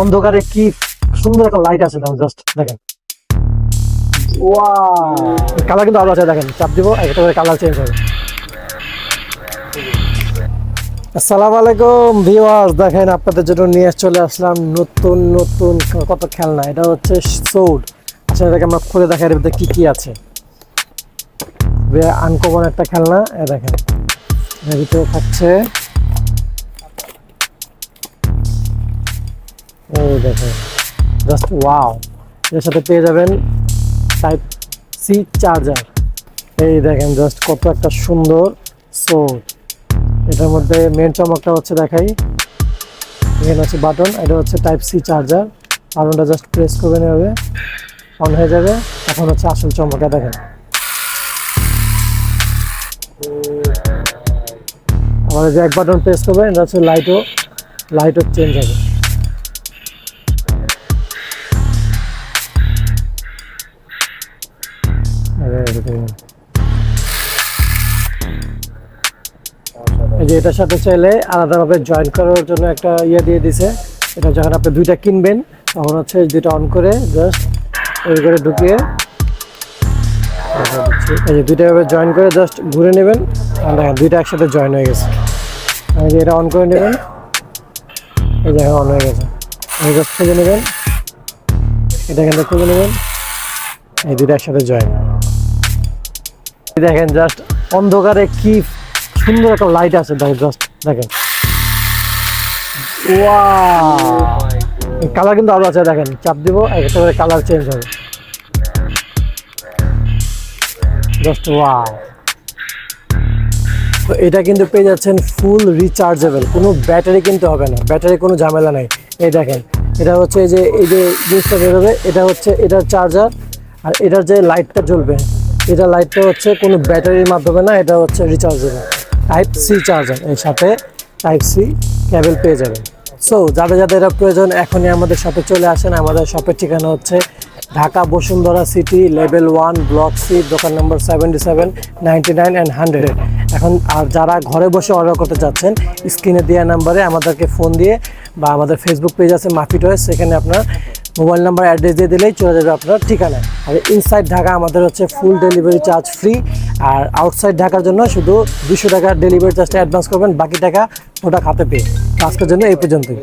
অন্ধকারে কি সুন্দর একটা লাইট আছে দেখেন জাস্ট দেখেন। কালার কিন্তু আরও আছে দেখেন চাপ দিব একটা করে কালার চেঞ্জ হবে। আসসালামু আলাইকুম ভিউয়ার্স দেখেন আপনাদের জন্য নিয়ে চলে আসলাম নতুন নতুন কত খেলনা এটা হচ্ছে সৌড আচ্ছা এটাকে আমরা খুলে দেখাই এর ভিতরে কি কি আছে? আনকমন একটা খেলনা এ দেখেন এর ভিতরে থাকছে এই দেখেন জাস্ট ওয়াও এর সাথে পেয়ে যাবেন টাইপ সি চার্জার এই দেখেন জাস্ট কত একটা সুন্দর সোড এটার মধ্যে মেন চমকটা হচ্ছে দেখাই। এখানে হচ্ছে বাটন এটা হচ্ছে টাইপ সি চার্জার বাটনটা জাস্ট প্রেস করবেন এভাবে। অন হয়ে যাবে। এখন হচ্ছে আসল চমকটা দেখেন। আমাদের যে এক বাটন প্রেস করবেন, এটা হচ্ছে লাইটও লাইটও চেঞ্জ হবে। এই যে এটার সাথে চাইলে আলাদাভাবে জয়েন করার জন্য একটা ইয়ে দিয়ে দিছে। এটা যখন আপনি দুইটা কিনবেন, তখন হচ্ছে দুইটা অন করে জাস্ট এই করে ঢুকিয়ে এই যে দুইটা ভাবে জয়েন করে জাস্ট ঘুরে নেবেন। আর দেখেন দুইটা একসাথে জয়েন হয়ে গেছে। এই যে এটা অন করে নেবেন, এই যে অন হয়ে গেছে। এই জাস্ট খুঁজে নেবেন, এটা থেকে খুঁজে নেবেন, এই দুইটা একসাথে জয়েন দেখেন জাস্ট অন্ধকারে কি সুন্দর একটা লাইট আছে। জাস্ট দেখেন। কালার কিন্তু আরও আছে, দেখেন। চাপ দিব একটা করে কালার চেঞ্জ হবে তো এটা কিন্তু পেয়ে যাচ্ছেন ফুল রিচার্জেবল কোনো ব্যাটারি কিনতে হবে না। ব্যাটারি কোনো ঝামেলা নাই। এই দেখেন, এটা হচ্ছে যে, এই যে জিনিসটা বেরোবে, এটা হচ্ছে এটার চার্জার আর এটার যে লাইটটা জ্বলবে এটা লাইটটা হচ্ছে কোনো ব্যাটারির মাধ্যমে না, এটা হচ্ছে রিচার্জেবল টাইপ সি চার্জার এর সাথে টাইপ সি কেবল পেয়ে যাবেন। সো যাদের যাদের এটা প্রয়োজন, এখনই আমাদের শপে চলে আসেন। আমাদের শপের ঠিকানা হচ্ছে Dhaka Bashundhara city level one block C দোকান নম্বর seventy seven ninety nine and hundred এখন, আর যারা ঘরে বসে অর্ডার করতে চাচ্ছেন স্ক্রিনে দেওয়া নাম্বারে আমাদেরকে ফোন দিয়ে বা আমাদের ফেসবুক পেজ আছে মাফি টয়েস সেখানে আপনার মোবাইল নাম্বার অ্যাড্রেস দিয়ে দিলেই চলে যাবে আপনার ঠিকানায়। আর ইনসাইড ঢাকা আমাদের হচ্ছে ফুল ডেলিভারি চার্জ ফ্রি আর আউটসাইড ঢাকার জন্য শুধু দুশো টাকার ডেলিভারি চার্জটা অ্যাডভান্স করবেন, বাকি টাকা ওটা খাতে পেয়ে। আজকের জন্য এই পর্যন্তই।